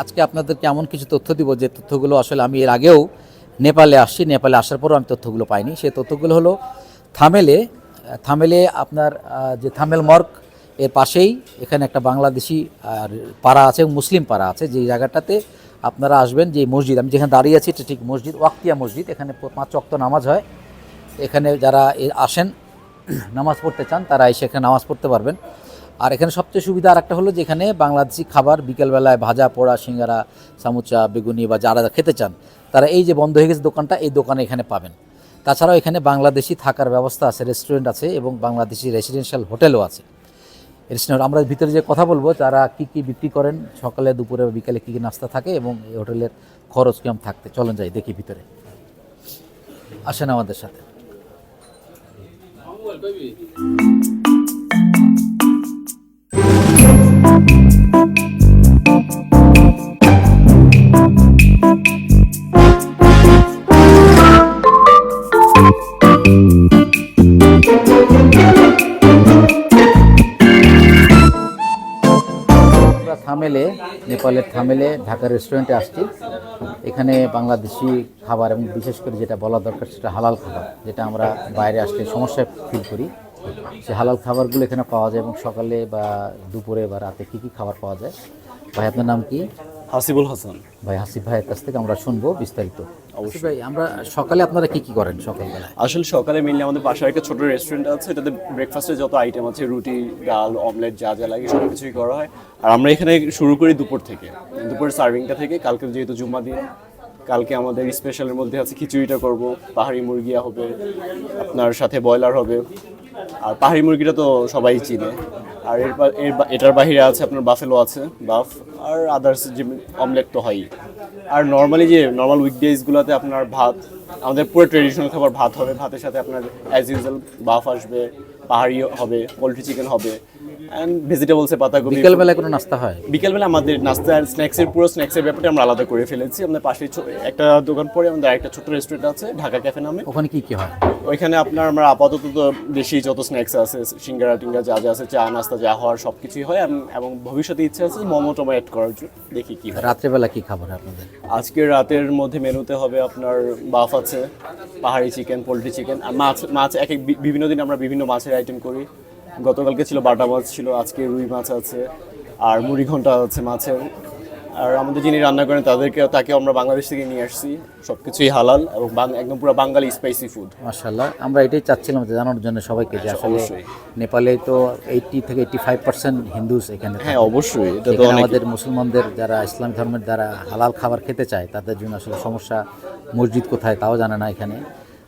আজকে আপনাদেরকে এমন কিছু তথ্য দিব যে তথ্যগুলো আসলে আমি এর আগেও নেপালে আসছি, নেপালে আসার পরও আমি তথ্যগুলো পাইনি। সেই তথ্যগুলো হলো থামেলে থামেলে আপনার যে থামেল মর্গ, এর পাশেই এখানে একটা বাংলাদেশি পাড়া আছে মুসলিম পাড়া আছে। যে জায়গাটাতে আপনারা আসবেন যে মসজিদ, আমি যেখানে দাঁড়িয়ে আছি ঠিক মসজিদ, ওয়াক্তিয়া মসজিদ। এখানে পাঁচ অক্ত নামাজ হয়। এখানে যারা আসেন, নামাজ পড়তে চান, তারা এসে এখানে নামাজ পড়তে পারবেন। আর এখানে সবচেয়ে সুবিধা আর একটা হলো যে এখানে বাংলাদেশি খাবার বিকেলবেলায় ভাজা, পোড়া, সিঙ্গারা, সামুচা, বেগুনি বা যারা খেতে চান, তারা এই যে বন্ধ হয়ে গেছে দোকানটা, এই দোকানে এখানে পাবেন। তাছাড়াও এখানে বাংলাদেশি থাকার ব্যবস্থা আছে, রেস্টুরেন্ট আছে এবং বাংলাদেশি রেসিডেন্সিয়াল হোটেলও আছে। রেস্টুরেন্ট আমরা ভিতরে যে কথা বলব তারা কি কি বিক্রি করেন, সকালে, দুপুরে বা বিকালে কী কী নাস্তা থাকে এবং এই হোটেলের খরচ কেমন থাকতে, চলেন যাই দেখি ভিতরে। আসেন আমাদের সাথে। থামেলে নেপালের থামেলে ঢাকা রেস্টুরেন্টে আসছি। এখানে বাংলাদেশি খাবার এবং বিশেষ করে যেটা বলা দরকার সেটা হালাল খাবার যেটা আমরা বাইরে আসলে সমস্যায় ফিল করি। সে হালাল খাবারগুলো এখানে পাওয়া যায় এবং সকালে বা দুপুরে বা রাতে কী কী খাবার পাওয়া যায়? ভাই আপনার নাম কি? হাসিবুল হাসান। ভাই হাসিফ ভাইয়ের কাছ থেকে আমরা শুনব বিস্তারিত। অবশ্যই। ভাই আমরা সকালে আপনারা কি কি করেন সকালবেলায়? আসলে সকালে মেনলি আমাদের পাশে একটা ছোট রেস্টুরেন্ট আছে এটাতে ব্রেকফাস্টে যত আইটেম আছে রুটি ডাল অমলেট যা যা লাগে সব কিছুই করা হয়। আর আমরা এখানে শুরু করি দুপুর থেকে। দুপুরের সার্ভিংটা থেকে কালকে যেহেতু জুম্মা দিন কালকে আমাদের স্পেশালের মধ্যে আছে খিচুড়িটা করব পাহাড়ি মুরগি হবে আপনার সাথে ব্রয়লার হবে। আর পাহাড়ি মুরগিটা তো সবাই চিনে। আর এর এটার বাইরে আছে আপনার বাফেলো আছে বাফ আর আদার্স যে অমলেট তো হয়ই। আর নর্মালি যে নর্মাল উইকডেজগুলোতে আপনার ভাত, আমাদের পুরো ট্রেডিশনাল খাবার ভাত হবে, ভাতের সাথে আপনার অ্যাজ ইউজুয়াল বাফ আসবে, পাহাড়ি হবে পোলট্রি চিকেন হবে। অ্যান্ড ভেজিটেবলসে পাতাকপি বিকেলবেলায় কোনো নাস্তা হয়? বিকেলবেলা আমাদের নাস্তা আর স্ন্যাক্সের পুরো স্ন্যাক্সের ব্যাপারটা আমরা আলাদা করে ফেলেছি। আমাদের পাশে একটা দোকান পরে আমাদের একটা ছোট্ট রেস্টুরেন্ট আছে ঢাকা ক্যাফে নামে। ওখানে কি কি হয়? ওইখানে আপনার আমরা আপাতত তো দেশি যত স্ন্যাক্স আছে সিঙ্গারা টিঙ্গা যা যা আছে চা নাস্তা যা হওয়ার সব কিছুই হয়। এবং- এবং ভবিষ্যতে ইচ্ছে আছে মোমো টোমো অ্যাড করার জন্য দেখি কি হয়। রাত্রেবেলা কি খাবার আপনাদের? আজকে রাতের মধ্যে মেনুতে হবে আপনার বাফ আছে পাহাড়ি চিকেন পোলট্রি চিকেন আর মাছ মাছ এক এক বিভিন্ন দিন আমরা বিভিন্ন মাছের আইটেম করি। গতকালকে ছিল বাটা মাছ ছিল আজকে রুই মাছ আছে আর মুড়ি ঘণ্টা আছে মাছের। আর আমাদের যিনি রান্না করেন তাদেরকে তাকে আমরা বাংলাদেশ থেকে নিয়ে আসছি। সব কিছুই হালাল এবং একদম পুরো বাঙালি স্পাইসি ফুড মাশাল্লাহ আমরা এটাই চাচ্ছিলাম যে জানানোর জন্য সবাইকে যে আসলে অবশ্যই। নেপালে তো এইটি থেকে এইটি ফাইভ পার্সেন্ট হিন্দুস এখানে হ্যাঁ অবশ্যই এটা তো আমাদের মুসলমানদের যারা ইসলাম ধর্মের দ্বারা হালাল খাবার খেতে চায় তাদের জন্য আসলে সমস্যা মসজিদ কোথায় তাও জানে না এখানে।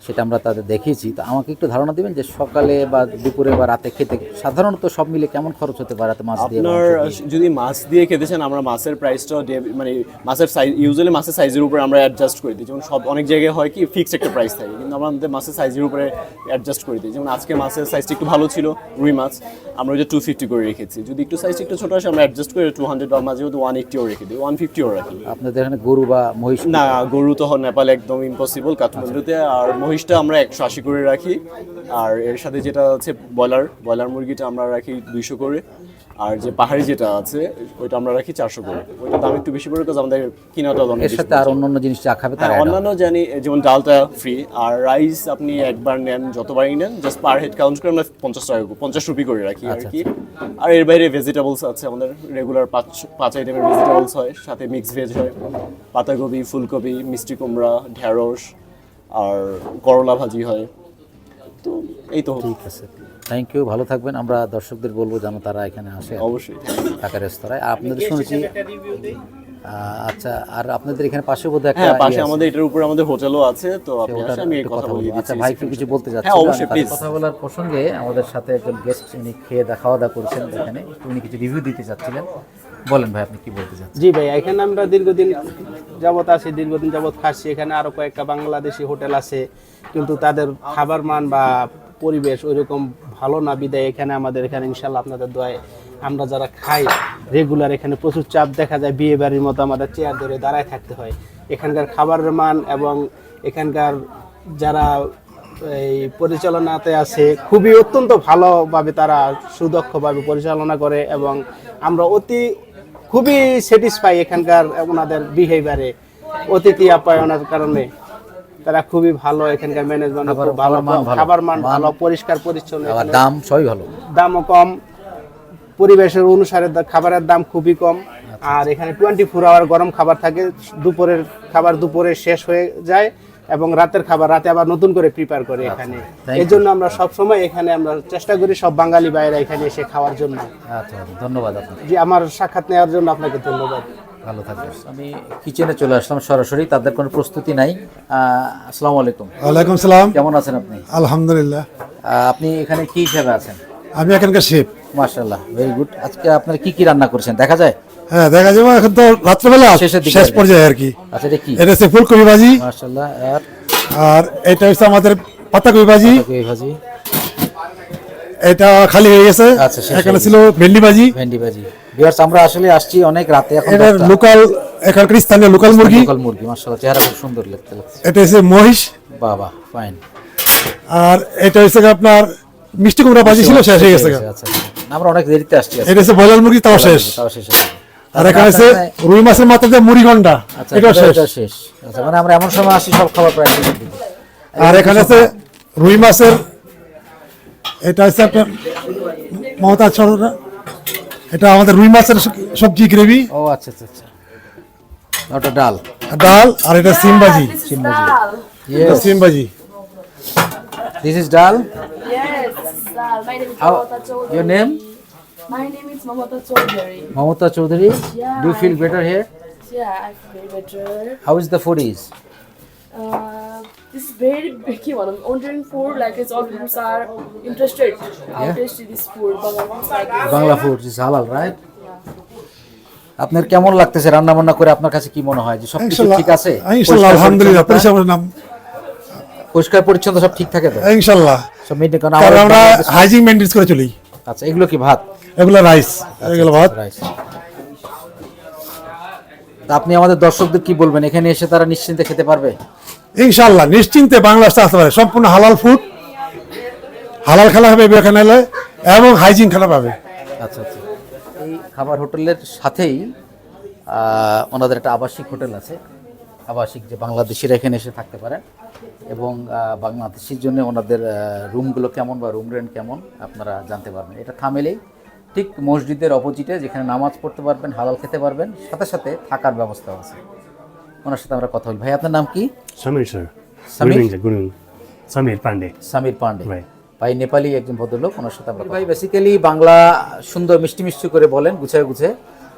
সেটা আমরা তাদের দেখিয়েছি। তো আমাকে একটু ধারণা দিবেন যে সকালে বা দুপুরে বা রাতে খেতে সাধারণত সব মিলে কেমন খরচ হতে পারে রাতে মাছ দিয়ে আপনার যদি মাছ দিয়ে খেতে চান আমরা মাছের প্রাইসটা মানে মাছের সাইজ ইউজুয়ালি মাছের সাইজের উপরে আমরা অ্যাডজাস্ট করে দিই। যেমন সব অনেক জায়গায় হয় কি ফিক্সড একটা প্রাইস থাকে কিন্তু আমরা আমাদের মাছের সাইজের উপরে অ্যাডজাস্ট করে দিই। যেমন আজকে মাছের সাইজটা একটু ভালো ছিল রুই মাছ আমরা ওই যে টু ফিফটি করে রেখেছি। যদি একটু সাইজ একটু ছোটো আসে আমরা অ্যাডজাস্ট করে টু হান্ড্রেড বা মাঝে মধ্যে ওয়ান এইটিও রেখে দিই ওয়ান ফিফটিও রাখি। আপনাদের এখানে গরু বা মহিষ না গরু তো নেপালে একদম ইম্পসিবল কাঠমান্ডুতে আর মহিষটা আমরা একশো আশি করে রাখি। আর এর সাথে যেটা আছে ব্রয়লার ব্রয়লার মুরগিটা আমরা রাখি দুইশো করে। আর যে পাহাড়ি যেটা আছে ওইটা আমরা রাখি চারশো করে। ওইটা দাম একটু বেশি পড়ে কাজ আমাদের কিনাটা অনেক এর সাথে আর অন্য অন্য জিনিস যা খাবে তার হ্যাঁ। অন্যান্য জানি যেমন ডালটা ফ্রি আর রাইস আপনি একবার নেন যতবারই নেন জাস্ট পার হেড কাউন্ট করে আমরা পঞ্চাশ টাকা করে- পঞ্চাশ রুপি করে রাখি আর কি। আর এর বাইরে ভেজিটেবলস আছে আমাদের রেগুলার পাঁচ পাঁচ আইটেমের ভেজিটেবলস হয় সাথে মিক্স ভেজ হয়। পাতাকপি ফুলকপি মিষ্টি কুমড়া ঢ্যাঁড়স আর করলা ভাজি হয়। তো এই তো ঠিক আছে। থ্যাংক ইউ ভালো থাকবেন। আমরা দর্শকদের বলব যেন তারা এখানে আসে। অবশ্যই। ঢাকা রেস্তোরাঁয়। আপনাদের শুনেছি আচ্ছা আর আপনাদের এখানে পাশে বোধহয় একটা হ্যাঁ পাশে ইয়ে আমাদের এটার উপরে আমাদের হোটেলও আছে তো আপনি আমি এই কথা বলব। আচ্ছা ভাই একটু কিছু বলতে হ্যাঁ, অবশ্যই, please। কথা বলার প্রসঙ্গে আমাদের সাথে একজন গেস্ট উনি খেয়ে দেখা খাওয়া দাওয়া করেছেন এখানে। উনি কিছু রিভিউ দিতে চাচ্ছিলেন। বলেন ভাই আপনি কি বলতে চাচ্ছেন? জি ভাই এখানে আমরা দীর্ঘদিন যাবত আছি দীর্ঘদিন যাবত খাচ্ছি। এখানে আরও কয়েকটা বাংলাদেশি হোটেল আছে কিন্তু তাদের খাবার মান বা পরিবেশ ওইরকম ভালো না, বিদায় এখানে আমাদের এখানে ইনশাল্লাহ আপনাদের দোয়ায় আমরা যারা খাই রেগুলার এখানে প্রচুর চাপ দেখা যায়, বিয়ে বাড়ির মতো আমাদের চেয়ার ধরে দাঁড়ায় থাকতে হয়। এখানকার খাবারের মান এবং এখানকার যারা এই পরিচালনাতে আছে, খুবই অত্যন্ত ভালোভাবে তারা সুদক্ষভাবে পরিচালনা করে এবং আমরা অতি, খুবই স্যাটিসফাই এখানকার ওনাদের বিহেভিয়ারে অতিথি আপ্যায়নের কারণে। তারা খুবই ভালো এখানকার ম্যানেজমেন্ট খুব ভালো। খাবার মান ভালো। পরিষ্কার পরিচ্ছন্ন দাম সবই ভালো। দামও কম পরিবেশের অনুসারে খাবারের দাম খুবই কম। আর এখানে টোয়েন্টি ফোর আওয়ার গরম খাবার থাকে দুপুরের খাবার দুপুরে শেষ হয়ে যায় এবং রাতের খাবার রাতে আবার নতুন করে প্রিপেয়ার করে এখানে। এই জন্য আমরা সব সময় এখানে আমরা চেষ্টা করি সব বাঙালি ভাইয়েরা এখানে এসে খাওয়ার জন্য। আচ্ছা ধন্যবাদ আপনাকে। জি আমার সাক্ষাৎ নেওয়ার জন্য আপনাকে ধন্যবাদ। ভালো থাকবেন। আমি কিচেনে চলে আসলাম সরাসরি তাদের কোনো প্রস্তুতি নাই। আসসালামু আলাইকুম। ওয়ালাইকুম সালাম। কেমন আছেন আপনি? আলহামদুলিল্লাহ। আপনি এখানে কি হিসাবে আছেন? আমি এখানকার শেফ। মাশাআল্লাহ ভেরি গুড আজকে আপনার কি কি রান্না করছেন? দেখা যায়? হ্যাঁ দেখা যাবে এখন তো রাত্রেবেলা শেষ পর্যায়ে আর কি। আচ্ছা এটা কি? এটা হচ্ছে ফুলকপি ভাজি। মাশাআল্লাহ আর? আর এটা হচ্ছে আমাদের পাতাকপি ভাজি। কই ভাজি। এটা খালি হয়ে গেছে। আচ্ছা, এখানে ছিল ভেন্ডি ভাজি। ভেন্ডি ভাজি। ভিউয়ার্স আমরা আসলে আসছি অনেক রাতে এখন এটা লোকাল এখানকার স্থানীয় লোকাল মুরগি। লোকাল মুরগি মাশাআল্লাহ চেহারা খুব সুন্দর লাগতে লাগছে। এটা হচ্ছে মহিষ। বাহ ফাইন আর এটা হচ্ছে আপনার মিষ্টি কুমড়া ভাজি ছিল শেষ হয়ে গেছে আচ্ছা আচ্ছা। আমরা অনেক দেরিতে আসছি এটা হচ্ছে ব্রয়লার মুরগি তাও শেষ। তাও শেষ আর এখানে হচ্ছে রুই মাছের মাথা দিয়ে মুড়ি ঘণ্টা আচ্ছা এটা- শেষ। শেষ। আচ্ছা মানে আমরা এমন সময় আসি সব খাবার প্রায় আর এখানে আছে রুই মাছের এটা হচ্ছে আপনার মমতা ছড়া এটা আমাদের রুই মাছের সবজি গ্রেভি ও আচ্ছা আচ্ছা আচ্ছা। ওটা ডাল। ডাল আর এটা সিম ভাজি সিম ভাজি এটা ইয়েস সিম ভাজি this is dal. My name is how Mamata Chaudhary. Your name My name is Mamata Chaudhary. Mamata Chaudhary do you feel better here Yeah, I feel better. How is the food is Uh, this is very picky one. I'm ordering food like it's all people are interested. How Yeah. tasty this food. Bangla food is হালাল right আপনার কেমন লাগতেছে রান্না বান্না করে আপনার কাছে কি মনে হয়? যে সব কিছু ঠিক আছে? পরিষ্কার আলহামদুলিল্লাহ পরিষ্কার নাম। পরিষ্কার পরিচ্ছন্ন সব ঠিক থাকে তো? ইনশাল্লাহ। সব মেনটেন কারণ কারণ আমাদের আমরা হাইজিন মেনটেন করে চলি। আচ্ছা এগুলো কি ভাত? এগুলো রাইস এগুলো ভাত। রাইস তা আপনি আমাদের দর্শকদের কি বলবেন? এখানে এসে তারা নিশ্চিন্তে খেতে পারবে? ইনশাল্লাহ নিশ্চিন্তে বাংলাদেশে আসতে পারে। সম্পূর্ণ হালাল ফুড হালাল খেলা হবে এলে এবং হাইজিন খেলা পাবে। আচ্ছা আচ্ছা। এই খাবার হোটেলের সাথেই ওনাদের একটা আবাসিক হোটেল আছে। আবাসিক যে বাংলাদেশিরা এখানে এসে থাকতে পারেন এবং বাংলাদেশির জন্য ওনাদের রুমগুলো কেমন বা রুম রেন্ট কেমন, আপনারা জানতে পারবেন। এটা থামেলেই ঠিক মসজিদের অপোজিটে যেখানে নামাজ পড়তে পারবেন, হালাল খেতে পারবেন, সাথে সাথে থাকার ব্যবস্থা আছে। ওনার সাথে আমরা কথা বলি ভাই আপনার নাম কি? Samir sir. Samir. Samir Pandey. Samir Pandey. ভাই। নেপালি একজন ভদ্রলোক ওনার সাথে আমরা ভাই বেসিক্যালি বাংলা সুন্দর মিষ্টি মিষ্টি করে বলেন গুছায় গুছে।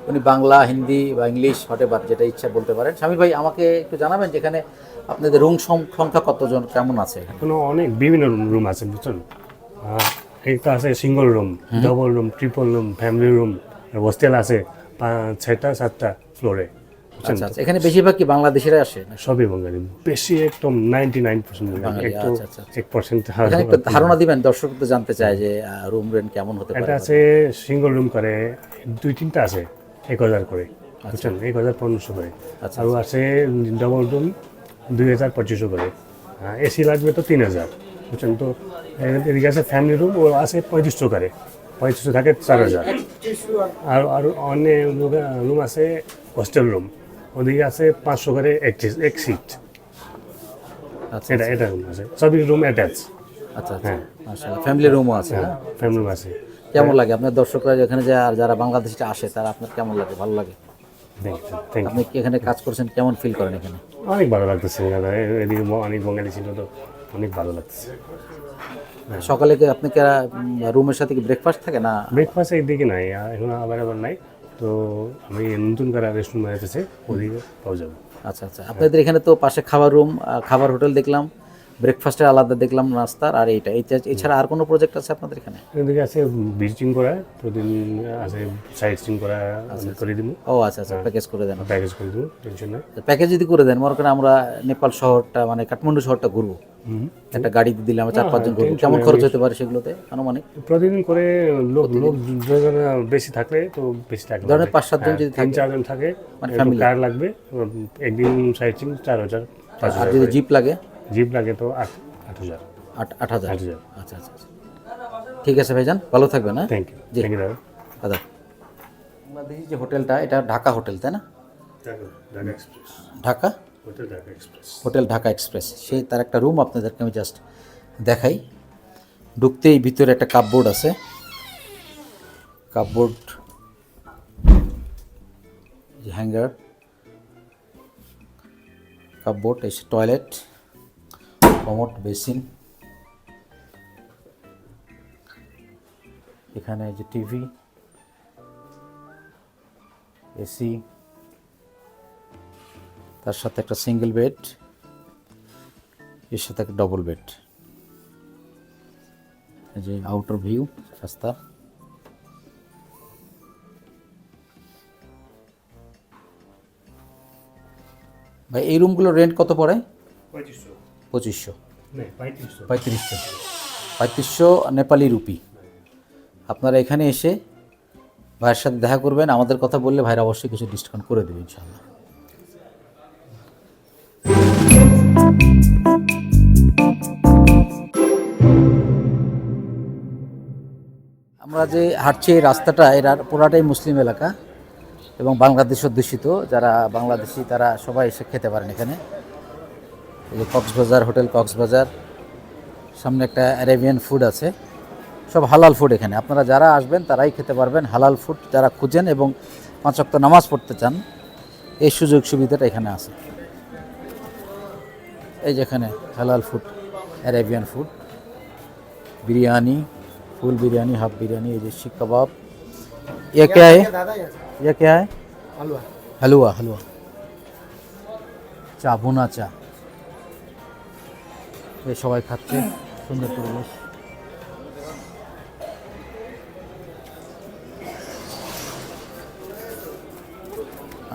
উনি বাংলা হিন্দি বা ইংলিশ হোয়াটেভার যেটা ইচ্ছা বলতে পারেন। স্বামীর ভাই আমাকে একটু জানাবেন যেখানে আপনাদের রুম সংখ্যা কতজন কেমন আছে? এখানে? অনেক বিভিন্ন রুম আছে বুঝছেন? একটা আছে single room double room triple room family room hostel আছে পাঁচ ছয়টা সাতটা ফ্লোরে আচ্ছা আচ্ছা এখানে বেশিরভাগ কি বাংলাদেশিরা আসে সবই বাঙালি। বেশি একদম বাঙালি, একটু আচ্ছা, আচ্ছা, একটু ধারণা দিবেন দর্শক তো জানতে চায় যে রুম রেন্ট কেমন হতে পারে আছে সিঙ্গল রুম করে দুই তিনটা আছে এক হাজার করে বুঝছেন? এক হাজার পনেরোশো করে। আচ্ছা, আর আছে ডবল রুম দুই হাজার পঁচিশশো করে। এসি লাগবে তো তিন হাজার বুঝছেন? তো এদিকে আছে ফ্যামিলি রুম ও আছে পঁয়ত্রিশশো করে। পঁয়ত্রিশশো থাকে চার হাজার। আর আর অনেক রুম আছে হোস্টেল রুম ওদিকে আছে পাঁচশো করে এক সিট আচ্ছা এটা এটা রুম আছে। সবই রুম অ্যাটাচ আচ্ছা আচ্ছা। হ্যাঁ। ফ্যামিলি রুমও আছে হ্যাঁ হ্যাঁ? ফ্যামিলি রুম আছে। কেমন লাগে? আপনার দর্শকরা যেখানে যা যারা বাংলাদেশিটা আসে তারা আপনার কেমন লাগে? ভালো লাগে? আপনি কি এখানে কাজ করছেন? কেমন ফিল করেন এখানে? অনেক ভালো লাগতেছে এদিকে অনেক বাঙালি ছিল তো অনেক ভালো লাগতেছে। সকালে কি আপনি কি রুমের সাথে কি ব্রেকফাস্ট থাকে না? ব্রেকফাস্ট একদিকে নাই আর এখন অ্যাভেলেবল নাই। তো আমি নতুন করে রেস্টুরেন্ট বানাইতেছে ওদিকে পাওয়া যাবে। আচ্ছা আচ্ছা। আপনাদের এখানে তো পাশে খাবার রুম খাবার হোটেল দেখলাম। ব্রেকফাস্টের আলাদা দেখলাম নাস্তার আর এইটা। এছাড়া আর কোনো প্রজেক্ট আছে আপনাদের এখানে? এদিকে আছে ভিজিটিং করা প্রতিদিন আছে সাইট সিং করা আমি করে দিব। ও আচ্ছা আচ্ছা প্যাকেজ করে দেন। প্যাকেজ করে দিব টেনশন নাই। প্যাকেজ যদি করে দেন মনে করেন আমরা নেপাল শহরটা মানে কাঠমান্ডু শহরটা ঘুরবো। একটা গাড়িতে দিলে আমরা চার পাঁচজন ঘুরবো। কেমন খরচ হতে পারে সেগুলোতে আনুমানিক? প্রতিদিন করে লোক লোক দুজন বেশি থাকলে তো বেশি টাকা ধরেন পাঁচ সাতজন হ্যাঁ, যদি তিন চারজন থাকে মানে একটু কার লাগবে একদিন সাইট সিং চার হাজার পাঁচ আর যদি জিপ লাগে? জিপ লাগে তো আট আট হাজার। আট আট হাজার? আট হাজার। আচ্ছা আচ্ছা আচ্ছা। ঠিক আছে ভাইজান ভালো থাকবেন হ্যাঁ? থ্যাংক ইউ জি। থ্যাংক ইউ দাদা। দাদা। বাংলাদেশি যে হোটেলটা এটা ঢাকা হোটেল তাই না? Dhaka Dhaka express. Dhaka? Hotel Dhaka express. Hotel Dhaka express. সেই তার একটা রুম আপনাদেরকে আমি জাস্ট দেখাই। ঢুকতেই ভিতরে একটা কাপবোর্ড আছে। Cupboard hanger. কাপবোর্ড এসে টয়লেট। Commode basin. এখানে যে টিভি, এসি, তার সাথে একটা সিঙ্গেল বেড, এর সাথে একটা ডবল বেড যে আউটার ভিউ রাস্তা। ভাই, এই রুমগুলো রেন্ট কত পড়ে? পঁয়ত্রিশশো। পঁচিশশো। পঁয়ত্রিশশো। পঁয়ত্রিশশো। নেপালি রুপি। আপনারা এখানে এসে ভাইয়ের সাথে দেখা করবেন আমাদের কথা বললে ভাইরা অবশ্যই কিছু ডিসকাউন্ট করে দেবে ইনশাল্লাহ আমরা যে হাঁটছি এই রাস্তাটা এরা পুরাটাই মুসলিম এলাকা এবং বাংলাদেশ অধ্যুষিত। যারা বাংলাদেশি তারা সবাই এসে খেতে পারেন এখানে। এই যে কক্সবাজার হোটেল কক্সবাজার সামনে একটা অ্যারেবিয়ান ফুড আছে সব হালাল ফুড এখানে আপনারা যারা আসবেন তারাই খেতে পারবেন হালাল ফুড যারা খুঁজেন এবং পাঁচ ওয়াক্ত নামাজ পড়তে চান এই সুযোগ সুবিধাটা এখানে আছে এই যেখানে হালাল food Arabian food biryani full biryani half biryani ये जैसी कबाब ये क्या है ये क्या है हलवा हलवा हलवा চা ভুনা চা এই সবাই খাচ্ছে। সুন্দর পরিবেশ।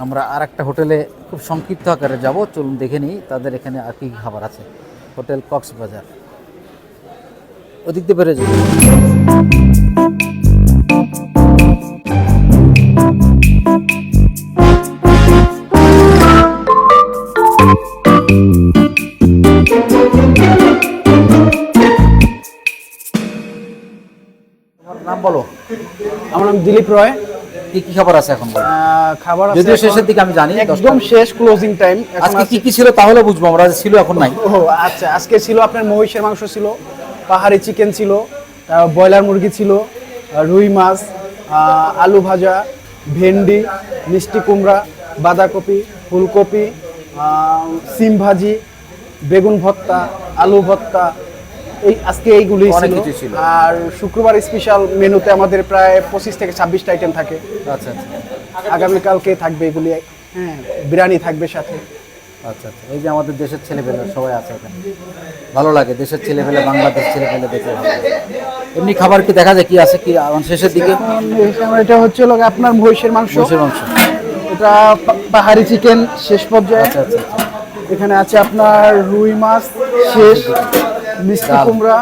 আমরা আর একটা হোটেলে খুব সংক্ষিপ্ত আকারে যাব। চলুন দেখে নিই তাদের এখানে আর কি খাবার আছে। হোটেল কক্সবাজার। ওদিক দিয়ে বেড়ে নাম বলো। আমার নাম দিলীপ রয়। কি কি খাবার আছে এখন খাবার আছে যদিও শেষের দিকে আমি জানি একদম শেষ ক্লোজিং টাইম আজকে কি কি ছিল তাহলে বুঝব আমরা ছিল এখন নাই। ও আচ্ছা আজকে ছিল আপনার মহিষের মাংস ছিল পাহাড়ি চিকেন ছিল ব্রয়লার মুরগি ছিল রুই মাছ আলু ভাজা ভেন্ডি মিষ্টি কুমড়া বাঁধাকপি ফুলকপি সিম ভাজি বেগুন ভর্তা আলু ভর্তা এই আজকে এইগুলি অনেক ছিল। কিছু ছিল। আর শুক্রবার স্পেশাল মেনুতে আমাদের প্রায় পঁচিশ থেকে ছাব্বিশটা আইটেম থাকে। আচ্ছা আচ্ছা। আগামীকালকে থাকবে এগুলি। হ্যাঁ বিরিয়ানি থাকবে সাথে। আচ্ছা আচ্ছা। এই যে আমাদের দেশের ছেলেপেলে সবাই আছে এখানে। ভালো লাগে দেশের ছেলেপেলে বাংলাদেশ ছেলেপেলে দেখে ভালো। এমনি খাবার কি দেখা যায়? কি আছে কি শেষের দিকে? এটা হচ্ছে হলো আপনার মহিষের মাংস। মহিষের মাংস। এটা পাহাড়ি চিকেন শেষ পর্যায়ে। আচ্ছা আচ্ছা আচ্ছা। এখানে আছে আপনার রুই মাছ শেষ। মিষ্টি। কুমড়া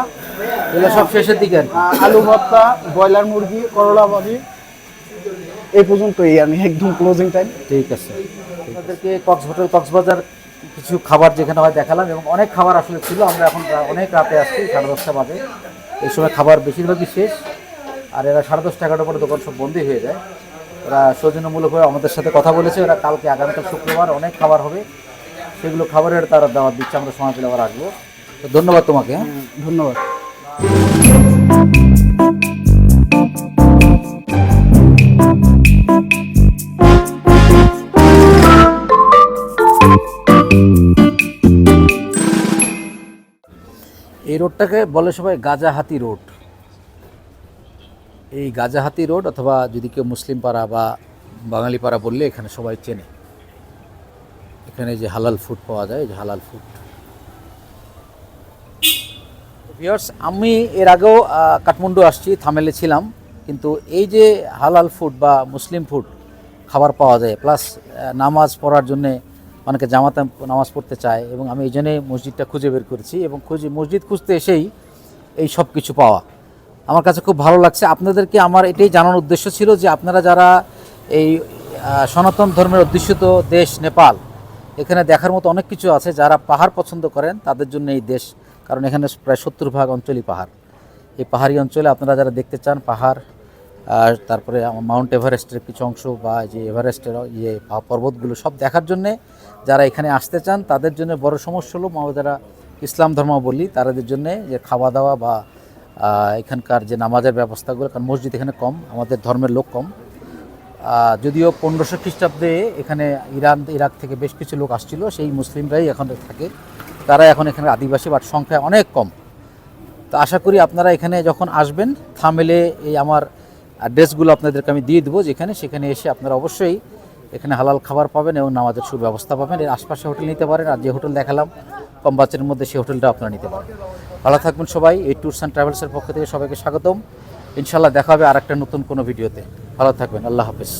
এগুলো সব শেষের দিকে। আলু ভর্তা ব্রয়লার মুরগি করলা ভাজি। এই পর্যন্তই আমি একদম ক্লোজিং টাইম ঠিক আছে। আপনাদেরকে কক্স হোটেল কক্সবাজার কিছু খাবার যেখানে হয় দেখালাম এবং অনেক খাবার আসলে ছিল। আমরা এখন অনেক রাতে আসছি সাড়ে দশটা বাজে। এই সময় খাবার বেশিরভাগই শেষ। আর এরা সাড়ে দশটা এগারোটা পরে দোকান সব বন্ধই হয়ে যায়। ওরা সৌজন্যমূলকভাবে আমাদের সাথে কথা বলেছে। ওরা কালকে আগামীকাল শুক্রবার অনেক খাবার হবে। সেগুলো খাবারের তারা দাওয়াত দিচ্ছে। আমরা সময় পেলে আবার আসব। ধন্যবাদ তোমাকে হ্যাঁ? ধন্যবাদ। এই রোডটাকে বলে সবাই গাজাহাতি রোড। এই গাজাহাতি রোড অথবা যদি কেউ মুসলিম পাড়া বা বাঙালি পাড়া বললে এখানে সবাই চেনে। এখানে যে হালাল ফুড পাওয়া যায়, যে হালাল ফুড ভিউয়ার্স আমি এর আগেও কাঠমান্ডু আসছি, থামেলে ছিলাম, কিন্তু এই যে হালাল ফুড বা মুসলিম ফুড খাবার পাওয়া যায় প্লাস নামাজ পড়ার জন্যে অনেকে জামাতে নামাজ পড়তে চায়, এবং আমি এই জন্যে মসজিদটা খুঁজে বের করেছি, এবং খুঁজে, মসজিদ খুঁজতে এসেই এই সব কিছু পাওয়া। আমার কাছে খুব ভালো লাগছে। আপনাদেরকে আমার এটাই জানানোর উদ্দেশ্য ছিল যে আপনারা যারা এই সনাতন ধর্মের অধ্যুষিত দেশ, নেপাল, এখানে দেখার মতো অনেক কিছু আছে যারা পাহাড় পছন্দ করেন, তাদের জন্য এই দেশ কারণ এখানে প্রায় সত্তর ভাগ অঞ্চলই পাহাড়। এই পাহাড়ি অঞ্চলে আপনারা যারা দেখতে চান পাহাড়, আর তারপরে মাউন্ট এভারেস্টের কিছু অংশ বা যে এভারেস্টের ইয়ে পর্বতগুলো সব দেখার জন্যে যারা এখানে আসতে চান, তাদের জন্য বড় সমস্যা হলো যারা ইসলাম ধর্মাবলী তাদের জন্য যে খাওয়া দাওয়া বা এখানকার যে নামাজের ব্যবস্থাগুলো, কারণ মসজিদ এখানে কম, আমাদের ধর্মের লোক কম। যদিও পনেরোশো খ্রিস্টাব্দে এখানে ইরান, ইরাক থেকে বেশ কিছু লোক আসছিল, সেই মুসলিমরাই এখন থাকে। তারা এখন এখানে আদিবাসী বাট সংখ্যা অনেক কম। তো আশা করি আপনারা এখানে যখন আসবেন, থামেলে এই আমার ড্রেসগুলো আপনাদেরকে আমি দিয়ে দেবো যেখানে, সেখানে এসে আপনারা অবশ্যই এখানে হালাল খাবার পাবেন এবং নামাজের সুব্যবস্থা পাবেন। এর আশপাশে হোটেল নিতে পারেন আর যে হোটেল দেখালাম, কম বাচ্চার মধ্যে সেই হোটেলটা আপনারা নিতে পারেন। ভালো থাকবেন সবাই, এই ট্যুরস অ্যান্ড ট্রাভেলসের পক্ষ থেকে সবাইকে স্বাগতম। ইনশাল্লাহ দেখা হবে আর একটা নতুন কোনো ভিডিওতে। ভালো থাকবেন আল্লাহ হাফেজ।